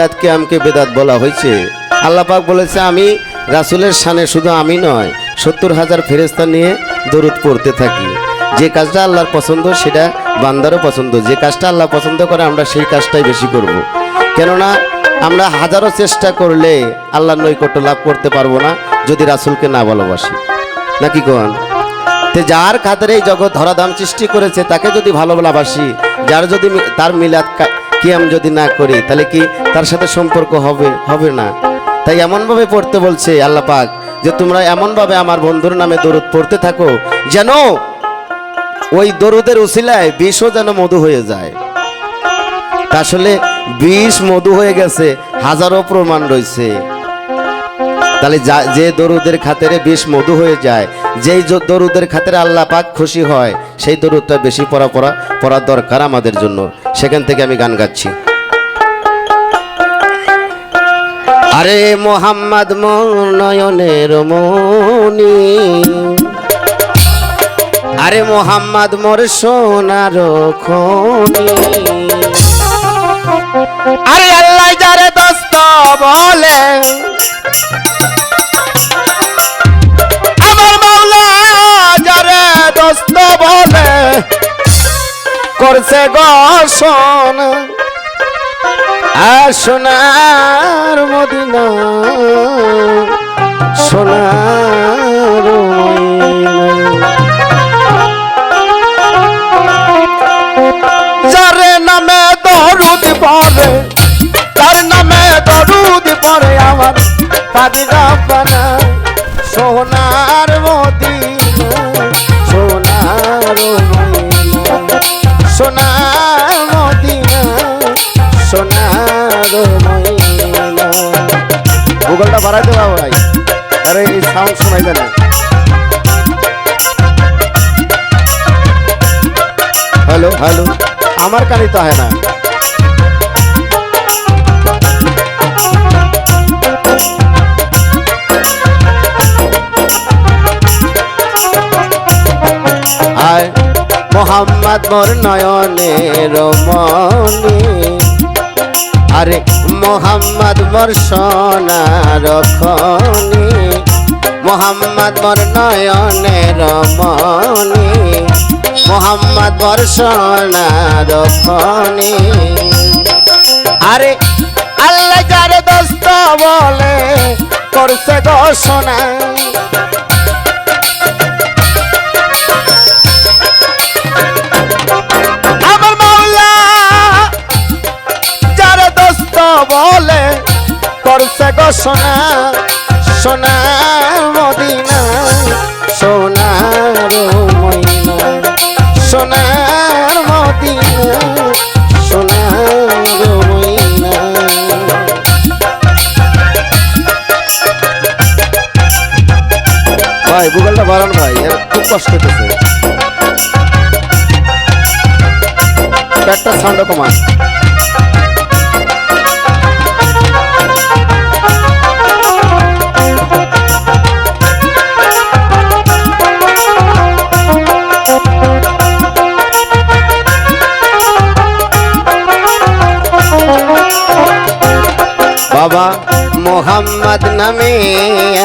মিলাদ কিয়ামকে বেদাত বলা হয়েছে। আল্লাহ পাক বলেছে, আমি রাসূলের শানে শুধু আমি নয়, সত্তর হাজার ফেরেস্তা নিয়ে দরুদ পড়তে থাকি। যে কাজটা আল্লাহর পছন্দ, সেটা বান্দারও পছন্দ। যে কাজটা আল্লাহ পছন্দ করে, আমরা সেই কাজটাই বেশি করব। কেননা, আমরা হাজারো চেষ্টা করলে আল্লাহর নৈকট্য লাভ করতে পারব না, যদি রাসূলকে না ভালোবাসি। নাকি কোন? তে যার খাতের এই জগৎ ধরাধাম সৃষ্টি করেছে, তাকে যদি ভালোবাসি, যার যদি তার মিলাদ কিয়াম যদি না করি, তাহলে কি তার সাথে সম্পর্ক হবে হবে না? তাই এমনভাবে পড়তে বলছে আল্লাহ পাক যে তোমরা এমনভাবে আমার বন্ধুর নামে দরুদ পড়তে থাকো যেন ওই দরুদের উসিলায় বিষও যেন মধু হয়ে যায়। আসলে বিষ মধু হয়ে গেছে, হাজারো প্রমাণ রয়েছে। তাহলে যা- দরুদের খাতেরে বিষ মধু হয়ে যায়, যেই দরুদের খাতেরে আল্লাহ পাক খুশি হয়, সেই দরুদটা বেশি পড়া পড়া, পড়ার দরকার আমাদের জন্য। সেখান থেকে আমি গান গাচ্ছি। আরে মোহাম্মদ মনয়নের মনি, আরে মোহাম্মদ মোর সোনার খনি, আরে আল্লাহ করছে গসন আর সোনার মদিনা, সোনার। যারে নামে দরুদ পড়ে, তার নামে দরুদ পড়ে আমার পাদিরা পানা সোনার গুগলটা বাড়াই দেবা ভাই। আরে এই সাউন্ড শোনাই না হ্যালো হ্যালো আমার কানে তো হয় না। মোহাম্মদ মোর নয়নের মনি আরে মোহাম্মদ মোর সোনার খনি। মোহাম্মদ মোর নয়নের মনি। মোহাম্মদ মোর সোনার খনি। আরে আল্লাহ যারে দোস্ত বলে, করছে ঘোষণা গো সোনা মদিনা সোনার মদিনা সোনার মদিনা সোনার মদিনা ভাই গুগলটা বাড়ান ভাই, এর খুব কষ্ট হতেছে একটা সাউন্ড কমান।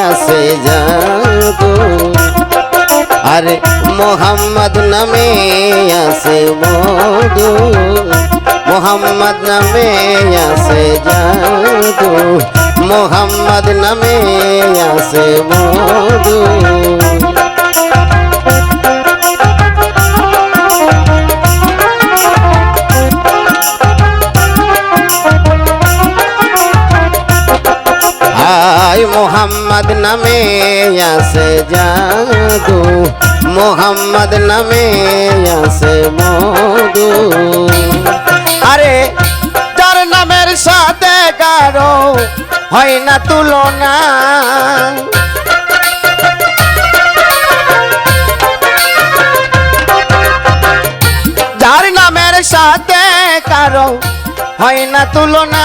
আছে জাদু আরে মোহাম্মদ নামে আছে মধু। মোহাম্মদ নামে আছে জাদু মোহাম্মদ নামে আছে মধু। মোহাম্মদ নামে আছে জাদু। মোহাম্মদ নামে আছে মধু। আরে, যার নামের সাথে কারও হয় না তুলনা। যার নামের সাথে কারও হয় না তুলনা।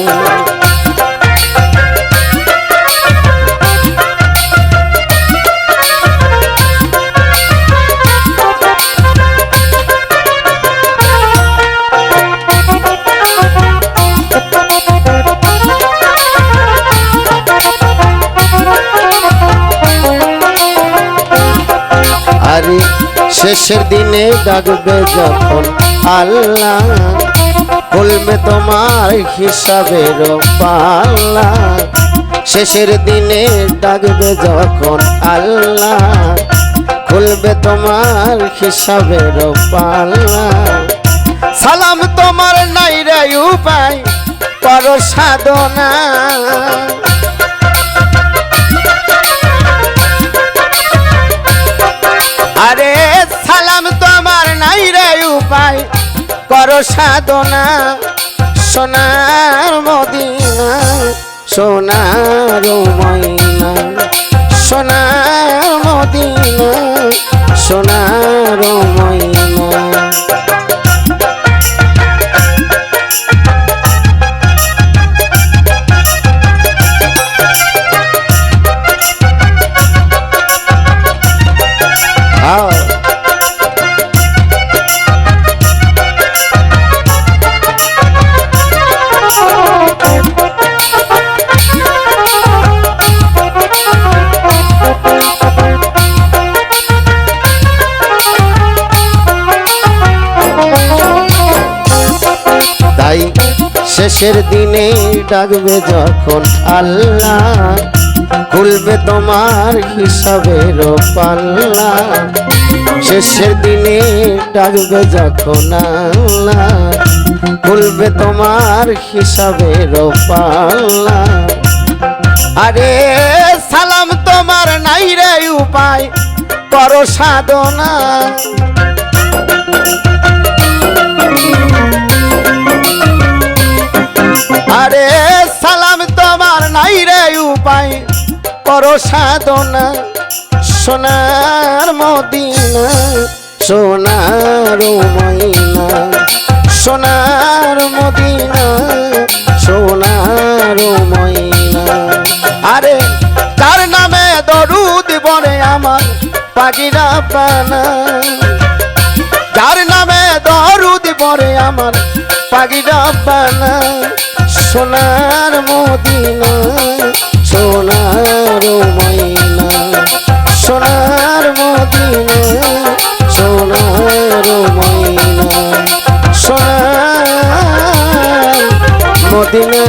শেষের দিনে ডাকবে যখন আল্লাহ খুলবে তোমার হিসাবের পাল্লা। শেষের দিনে ডাকবে যখন আল্লাহ, খুলবে তোমার হিসাবের পাল্লা। সালাম তোমার নাই রে উপায় করো সাধনা উপায় করো সাধনা। সোনার মদিনা সোনার ময়না। সোনার মদিনা সোনার ময়না। শেষের দিনে ডাকবে যখন আল্লাহ। খুলবে তোমার হিসাবের পাল্লা। শেষের দিনে ডাকবে যখন আল্লাহ। খুলবে তোমার হিসাবের পাল্লা। আরে সালাম তোমার নাই রে উপায়, করো সাধনা। করো সাধনা, সোনার মদিনা, সোনার ময়না, সোনার মদিনা, সোনার ময়না। আরে তার নামে দরুদ বনে আমার পাগিরা পানা যার নামে দরুদ পরে আমার পাগিরা পানা সোনার মদিনা। মদিনা